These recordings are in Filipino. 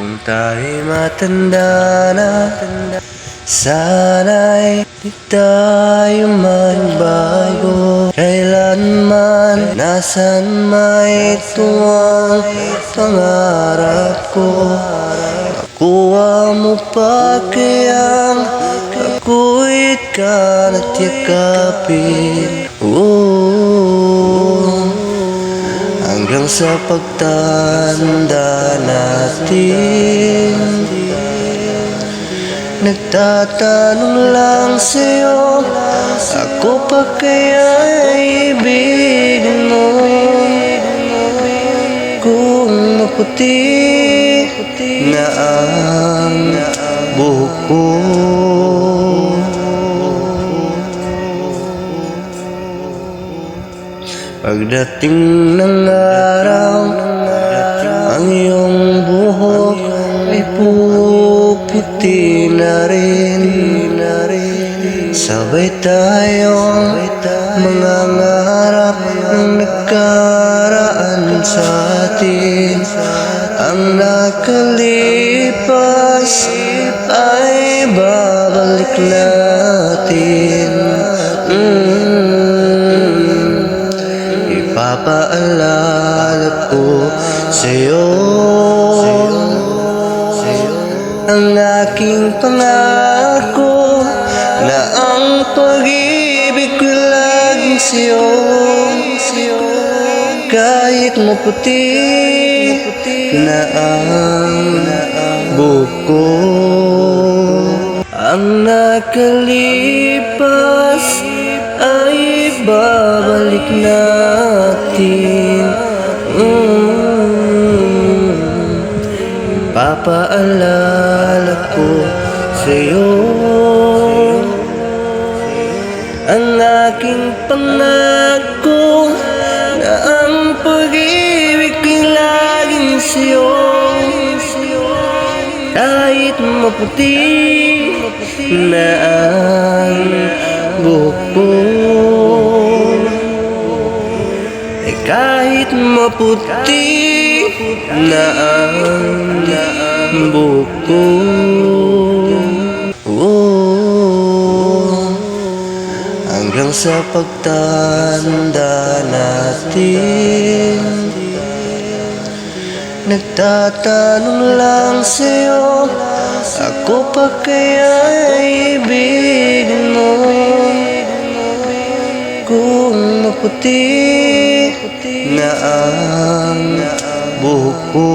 Kung tayo'y matanda na Sana'y di tayo magbago. Kailanman, nasan may tuwang pangarap ko? Nakuha mo pa kayang Kakuit ka na't yakapin Oo Hanggang sa pagtanda natin Nagtatanong lang sa'yo Ako pa kaya ibigin mo? Kung maputi na ang buhok ko Pagdating ng araw Ang iyong buhok Ay puputi na rin. Sabay tayong Mga ngarap Ng nagkaraan sa atin. Ang nakalipas Ay babalik natin Ipapaalala ko sa'yo. Ang aking pangako Na ang pag-ibig ko laging sa'yo. Kahit maputi na ang buko Ang nakalipas ay babalik natin mm. Papaalala ko sa'yo. Ang aking pangako Na ang pag-ibig ko'y laging sa'yo. Kahit maputi na ang buhok kahit maputi na ang buhok ko Oh, hanggang sa pagtanda natin Nagtatanong lang sa'yo Ako pa kaya ibigin mo? Kung maputi ang buhok ko.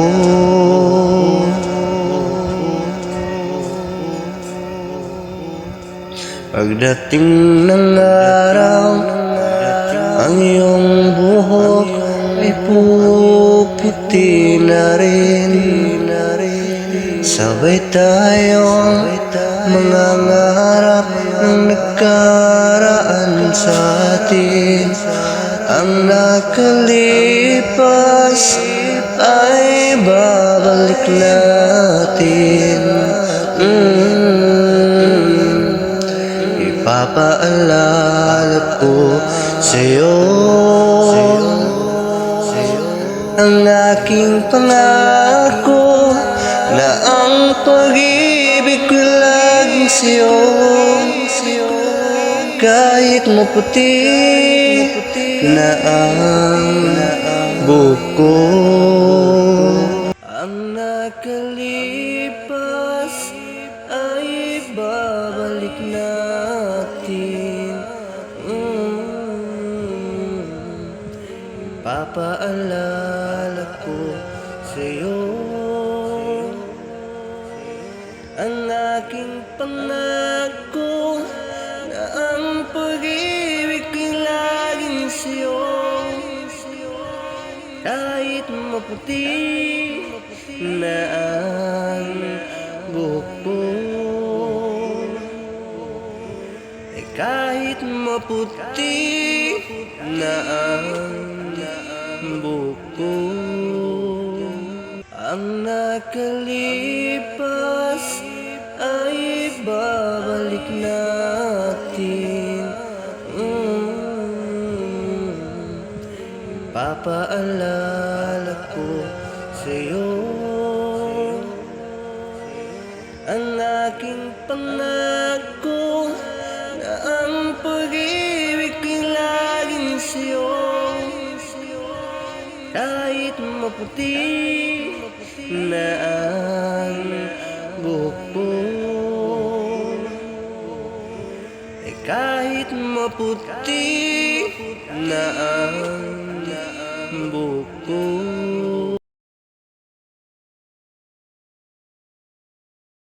Pagdating ng araw Ang iyong buhok ay puputi na rin. Sabay tayong mga ngarap Ng nagkaraan sa atin Ang nakalipas ay babalik natin. Mm. Ipapaalala ko sa'yo. Ang aking pangako Na ang pag-ibig ko laging sa'yo. Kahit maputi na ang buko. Ang nakalipas ay babalik natin. Mm. Papaalala ko sa'yo. Ang aking pangako Maputi na ang buhok ko Eh kahit maputi na ang buhok ko Ang nakalipas ay babalik natin. Mm. Papaalala Ang aking pangako na ang pag-ibig ko'y laging sa'yo. Kahit maputi na ang buhok ko eh kahit maputi na ang buhok ko